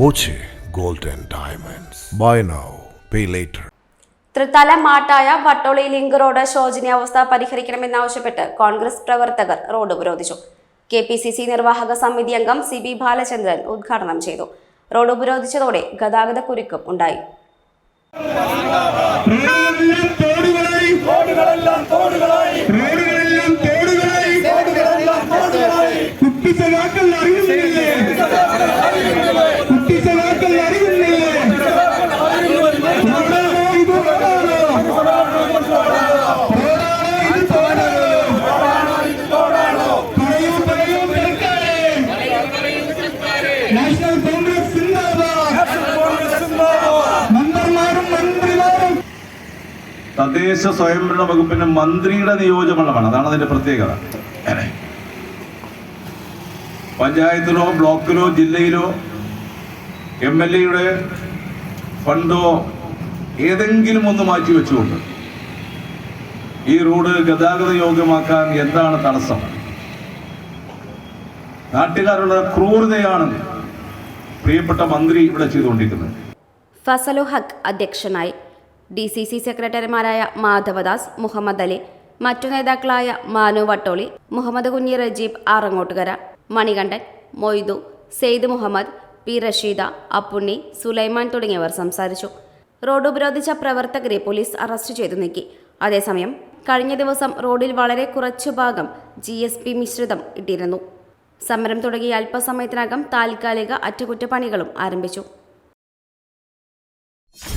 Boche gold and Diamonds. Buy now, pay later. Thrithala Mattaya Vattoli link road ശോചനീയാവസ്ഥ പരിഹരിക്കണമെന്നാവശ്യപ്പെട്ട് കോൺഗ്രസ് പ്രവർത്തകർ road ഉപരോധിച്ചു. K P C C നിർവാഹക സമിതി അംഗം സി ബി ബാലചന്ദ്രൻ ഉദ്ഘാടനം ചെയ്തു. റോഡ് ഉപരോധിച്ചതോടെ ഗതാഗത കുരുക്കും ഉണ്ടായി. അറിയുന്നില്ലേ? തദ്ദേശ സ്വയംഭരണ വകുപ്പിന്റെ മന്ത്രിയുടെ നിയോജമണ്ഡലമാണ് അതാണ് അതിന്റെ പ്രത്യേകത. പഞ്ചായത്തിലോ ബ്ലോക്കിലോ ജില്ലയിലോ എം എൽ എയുടെ ഫണ്ടോ ഏതെങ്കിലും ഒന്ന് മാറ്റി വെച്ചുകൊണ്ട് ഈ റോഡ് ഗതാഗത യോഗ്യമാക്കാൻ എന്താണ് തടസ്സം? നാട്ടുകാരുടെ ക്രൂരതയാണ് പ്രിയപ്പെട്ട മന്ത്രി ഇവിടെ ചെയ്തുകൊണ്ടിരിക്കുന്നത്. ഫസലോ ഹക്ക് അധ്യക്ഷനായി ഡി സി സി സെക്രട്ടറിമാരായ മാധവദാസ് മുഹമ്മദ് അലി മറ്റു നേതാക്കളായ മാനു വട്ടോളി മുഹമ്മദ് കുഞ്ഞി റജീബ് ആറങ്ങോട്ടുകര മണികണ്ഠൻ മൊയ്തു സെയ്ദ് മുഹമ്മദ് പി റഷീദ അപ്പുണ്ണി സുലൈമാൻ തുടങ്ങിയവർ സംസാരിച്ചു. റോഡ് ഉപരോധിച്ച പ്രവർത്തകരെ പോലീസ് അറസ്റ്റ് ചെയ്തു നീക്കി. അതേസമയം കഴിഞ്ഞ ദിവസം റോഡിൽ വളരെ കുറച്ചു ഭാഗം ജി എസ് പി മിശ്രിതം ഇട്ടിരുന്നു. സമരം തുടങ്ങിയ അല്പസമയത്തിനകം താൽക്കാലിക അറ്റകുറ്റപ്പണികളും ആരംഭിച്ചു.